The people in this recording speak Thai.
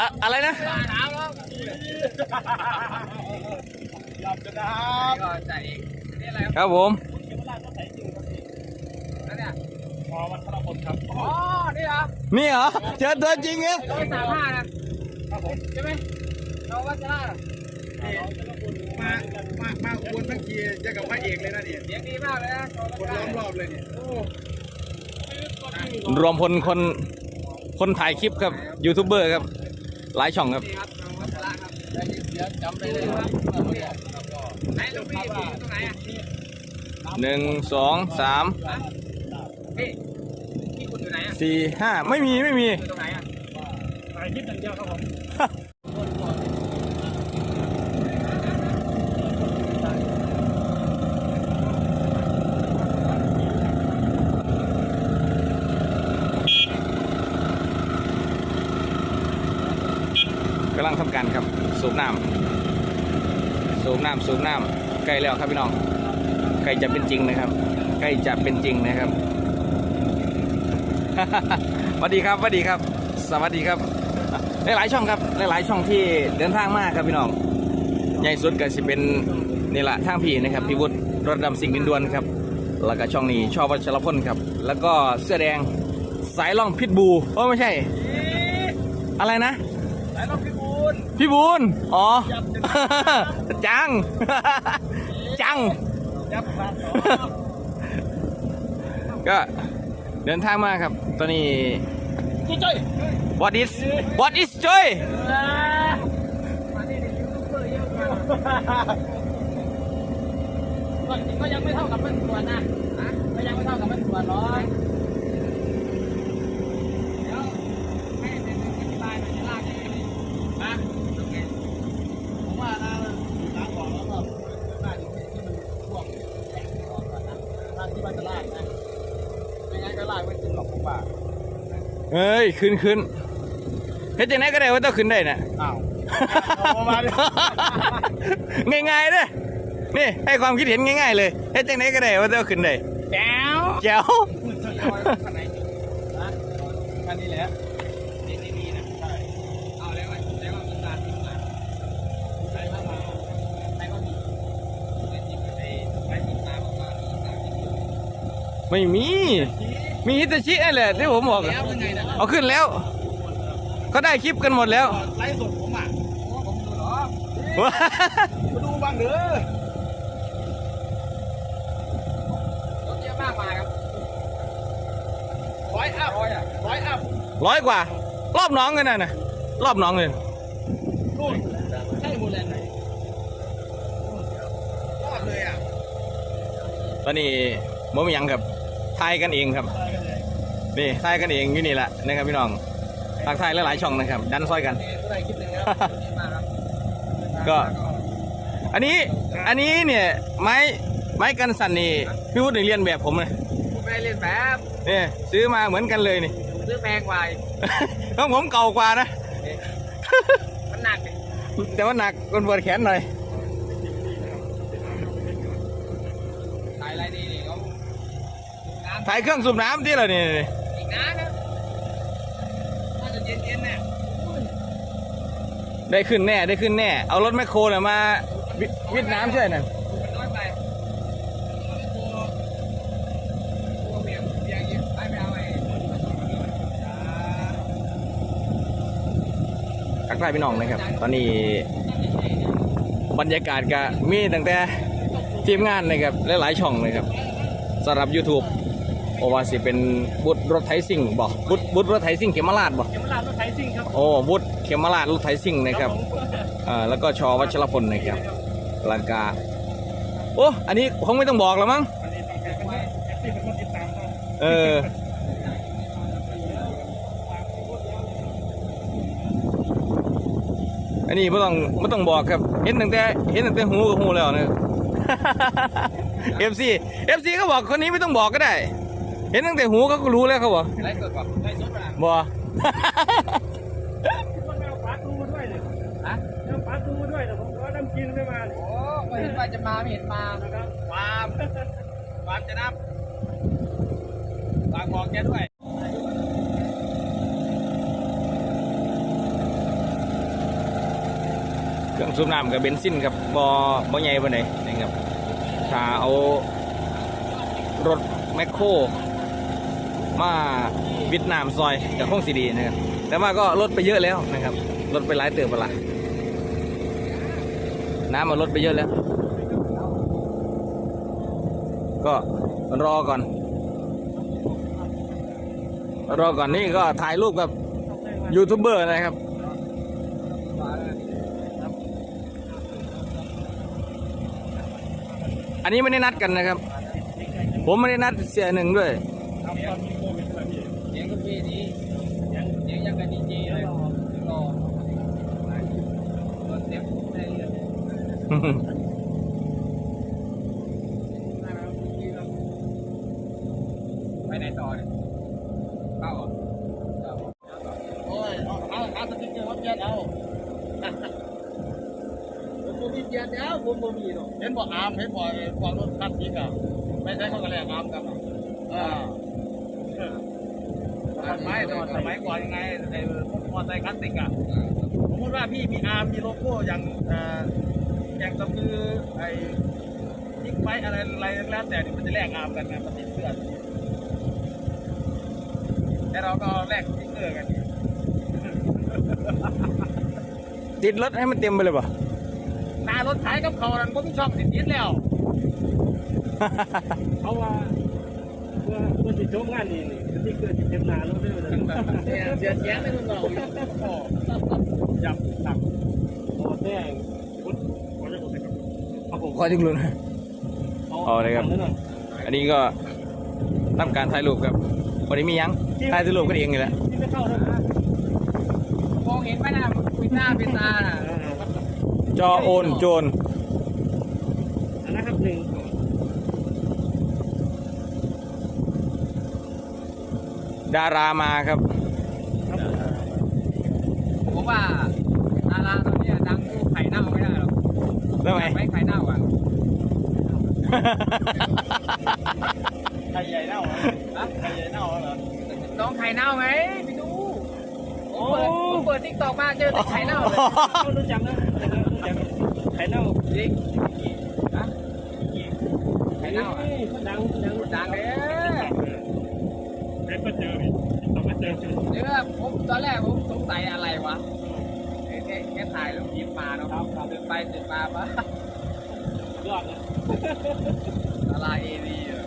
อะอะไรนะหนาวแล้วหลับจะน้ก็ใจเองนี่อะไรครับผมนั่นเนี่ยำพอวันพระพลครับอ๋อนี่เหรอนี่เหรอเจอตัวจริงเหรอร้อยสามห้านะครับผมใช่ไหมเราวัชระมามามาควรทั้งทีจะกับพระเอกเลยนะเนี่ยเสียงดีมากเลยนะเราวัคนชล้อมรระอบเลยเนี่ยรวมพลคน คนถ่ายคลิปครับยูทูบเบอร์ครับ หลายช่องครับนี่ครับเราวัชระครับได้ยินเสียงจำไปเลยครับไหนลูกพี่ผมอยู่ตรงไหนอะหนึ่งสองสามพี่พี่คุณอยู่ไหนอะสี่ห้าไม่มีไม่มีอยู่ตรงไหนอะ ถ่ายคลิปอย่างเดียวครับผมำลังทำการครับสูบน้ำสูบน้ำสูบน้ำใกล้แล้วครับพี่น้องใกล้จะเป็นจริงนะครับ ใกล้จะเป็นจริงนะครับสวัสดีครับสวัสดีครับ สวัสดีครับ หลายๆช่องครับ หลายๆช่องที่เดินทางมากครับพี่น้องใหญ่สุดก็สิเป็นนี่แหละทางพี่นะครับพี่วุฒิรถดำสิ่งดินดวนครับ แล้วก็ช่องนี้ชอบวัชรพลครับ แล้วก็เสื้อแดงสายล่องพิษบูโอ้ไม่ใช่ อะไรนะ องพี่บูนพี่บูนอ๋อ จัง จังยับพลาดต่อก็เดินทางมาครับ ตอนนี้พี่จ้อย what is what is joy มาที่นี่ยูทูบเบอร์เยอะมากส่วนจริงก็ยังไม่เท่ากับมันส่วนนะนะก็ยังไม่เท่ากับมันส่วนร้อยเดี๋ยวให้เป็นอธิบายหน่อยจะลากยังไงนะโอเค ผมว่านะล้างก่อนแล้วก็หน้าที่ที่มันพวกแข็งออกก่อนนะหน้าที่มันจะลากนะไม่งั้นก็ลากไม่ถึงหรอกผมว่าเฮ้ยขึ้นขึ้นเฮ็ดจังไดก็ได้ว่าต้องขึ้นได้น่ะอ้าวเอามาดิง่ายๆเด้อนี่ให้ความคิดเห็นง่ายๆเลยเฮ็ดจังไดก็ได้ว่าต้องขึ้นได้แจ๋วแจ๋วคันไหนนะคันนี้แหละนี่นี่นี่นะใช่เอาแล้วไอ้แล้วมีการที่มาใช่ว่า มาใช่ว่ามีไม่จริงไม่ได้ใช้ติดตามออกมามีสามที่ไม่มีมีฮิตาชินั่นแหละที่ผมบอกแล้วเป็นไงนะเอาขึ้นแล้ว ก็ได้คลิปกันหมดแล้ว ไลฟ์สดผมอะผมดูหรอมาดูบ้างเด้อรถเยอะมากมายครับร้อยอัพร้อยอะร้อยอัพร้อยกว่า รอบน้องกันน่ะนะรอบน้องเลยนู่นใช่โมเลนไหนรอดเลยอะตอนนี้ผมยังกับ ทายกันเองครับนี่ทายกันเองอยู่นี่แหละนะครับพี่น้องทักทายหลายๆช่องนะครับ ดันซอยกันนี่ก็ได้คลิปหนึ่งแล้วดีมากครับก็ อันนี้อันนี้เนี่ยไม้ไม้กันสั่นนี่พี่วุฒิเรียนแบบผมเลยผมไม่ได้เล่นแบบนี่ซื้อมาเหมือนกันเลยนี่ซื้อแพงกว่าอีกของผมเก่ากว่านะมันหนักดิแต่ว่าหนักกนปวดแขนหน่อยายเครื่องสูบน้ำที่เรานี่อีกน้ำครับน่าจะเย็นๆเนี่ยได้ขึ้นแน่ได้ขึ้นแน่ เอารถแมคโครน่ะมาวิวิดน้ำใช่ไหมนั่นมันน้อยไปตัวตัวเบียงเบียงยิบไปไปเอาไอ้ทักทายพี่น้องนะครับ ตอนนี้บรรยากาศก็มีตั้งแต่ทีมงานนะครับหลายๆช่องเลยครับสำหรับ YouTube โอว่าสิเป็นบุตรรถไถซิ่งบอกบุตรบุตรรถไถซิ่งเขมราชบอกเข็มลาดรถไถซิ่งครับโอ้บุตรเขมราชรถไถซิ่งนะครับอ่าแล้วก็ชอวัชรพลนะครับลังกาโอ้อันนี้คงไม่ต้องบอกแล้วมั้งอันนี้ต้องแค่เป็นแท็กซี่เป็นคนติดตามเขาเอออันนี้ไม่ต้องไม่ต้องบอกครับ เห็นตั้งแต่เห็นตั้งแต่หูกับหูแล้วนะเอฟซีเอฟซีเขาบอกคนนี้ไม่ต้องบอกก็ได้ เห็นตั้งแต่หูเขาก็รู้แล้วเขาบอกไล่สดป่ะไล่สดป่ะบอคนไปเอาปลาตูมาด้วยเนี่ยฮะเอาปลาตูมาด้วยแต่ผมก็น้ำกินไม่มาเนี่ยโอ้ไม่เห็นว่าจะมาไม่เห็นมานะครับความความจะนับฝากบอกแกด้วยเครื่องสูบน้ำกับเบนซินครับบอบอใหญ่ปานไหนนะครับถ้าเอารถแมคโคร มาวิดน้ำซอยกับคงสีดีนะครับ แต่ว่าก็ลดไปเยอะแล้วนะครับ ลดไปหลายเติบเวลาน้ำมันลดไปเยอะแล้ว ก็รอก่อน รอก่อนนี่ก็ถ่ายรูปกับยูทูบเบอร์นะครับอันนี้ไม่ได้นัดกันนะครับ ผมไม่ได้นัดเสียหนึ่งด้วย เสียงก็พี่นี้เสียงเสียงยังกับดีเจเลยรอรอเสียงได้เลยไปไหนต่อเนี่ยเข้าเหรอโอ้ยเอาเอาเอาสติ๊กเกอร์มาเปลี่ยนเอาผมมีเปลี่ยนแล้วผมบ่มีหรอกเห็นบ่อามเห็นบ่ไอ้พวกรถคันนี้ก็ไม่ใช่เขาก็แลกอามกันอ่า สมัยตอนสมัยก่อนยังไงไอ้พวกมอเตอร์ไซค์คลาสสิกอะสมมติว่าพี่มีอาร์มมีโลโก้อย่างเอ่ออย่างกำมือไอ้ยิงไฟอะไรอะไรแล้วแต่นี่มันจะแลกอาร์มกันนะมันติดเสื้อแต่เราก็แลกสติ๊กเกอร์กันติดรถให้มันเต็มไปเลยป่ะหน้ารถขายกับเขานั่นผมมีช่องติดยึดแล้วเขาว่าเพื่อเพื่อจะจบงานนี่นี่สติ๊กเกอร์ที่เต็มหน้ารถด้วยนะเนี่ยเสียแย้งในมึงเรายับตักโอ้แดงพุทธขอจะบอกนะครับเอาผมคอยถึงลุ้นเอาเลยครับ อันนี้ก็ทำการถ่ายรูปครับวันนี้มียังถ่ายรูปกันเองอยู่แล้วที่ไม่เข้านะมองเห็นไหมนะคุยหน้าเป็นตาน่ะจอโอนโจรอันนะครับหนึ่ง ดารามาครับ ผมว่าดาราตอนนี้ดังสู้ไข่เน่าไม่ได้หรอกทำไมไม่ไข่เน่าอะ ไข่ใหญ่เน่าเหรอไข่ใหญ่เน่าเหรอน้องไข่เน่าไหมไปดูผมเปิดผมเปิดทิกตอกมาเจอแต่ไข่เน่าเลยรู้จักนะรู้จักไข่เน่าจริงนะไข่เน่าอะเขาดังดังดังเลย เพชรก็เจอเราก็เจอจุผมตอนแรกผมสงสัยอะไรวะแค่แค่ถ่ายรูปยิ้มมาเนาะครับเรับตื่นไปตื่นมาปะรอดเลยตลาดเอดีอะ